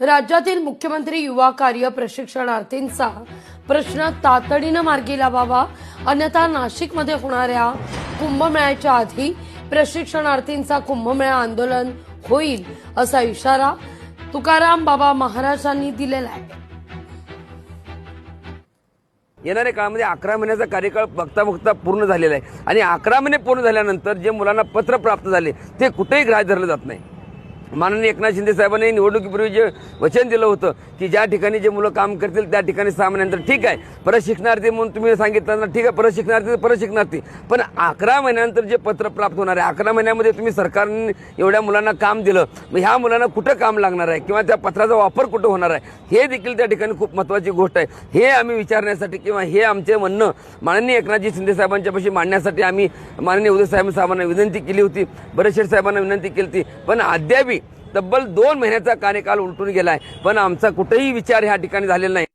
राज्यातील मुख्यमंत्री युवा कार्य प्रशिक्षणार्थींचा प्रश्न तातडीनं मार्गी लावावा. अन्यथा नाशिकमध्ये होणाऱ्या कुंभमेळ्याच्या आधी प्रशिक्षणार्थींचा कुंभमेळा आंदोलन होईल असा इशारा तुकाराम बाबा महाराजांनी दिलेला आहे. येणाऱ्या काळामध्ये अकरा महिन्याचा कार्यकाळ बघता बघता पूर्ण झालेला आहे. आणि अकरा महिने पूर्ण झाल्यानंतर जे मुलांना पत्र प्राप्त झाले ते कुठेही ग्राह्य धरलं जात नाही. माननीय एकनाथ शिंदे साहेबांनी निवडणुकीपूर्वी जे वचन दिलं होतं की ज्या ठिकाणी जे मुलं काम करतील त्या ठिकाणी सहा महिन्यानंतर ठीक आहे. परत शिकणार्थी म्हणून तुम्ही सांगितलं ना ठीक आहे परत शिकणार्थी तर परत पण अकरा महिन्यानंतर जे पत्र प्राप्त होणार आहे अकरा महिन्यामध्ये तुम्ही सरकारने एवढ्या मुलांना काम दिलं मग ह्या मुलांना कुठं काम लागणार आहे किंवा त्या पत्राचा वापर कुठं होणार आहे? हे देखील त्या ठिकाणी खूप महत्त्वाची गोष्ट आहे. हे आम्ही विचारण्यासाठी किंवा हे आमचे म्हणणं माननीय एकनाथजी शिंदे साहेबांच्यापाशी मांडण्यासाठी आम्ही माननीय उदय साहेब साहेबांना विनंती केली होती. बरेचशे साहेबांना विनंती केली होती. पण अद्यापही तब्बल दोन महिन्याचा कार्यकाल उलटून गेलाय. पण आमचा कुठेही विचार ह्या ठिकाणी झालेला नाही.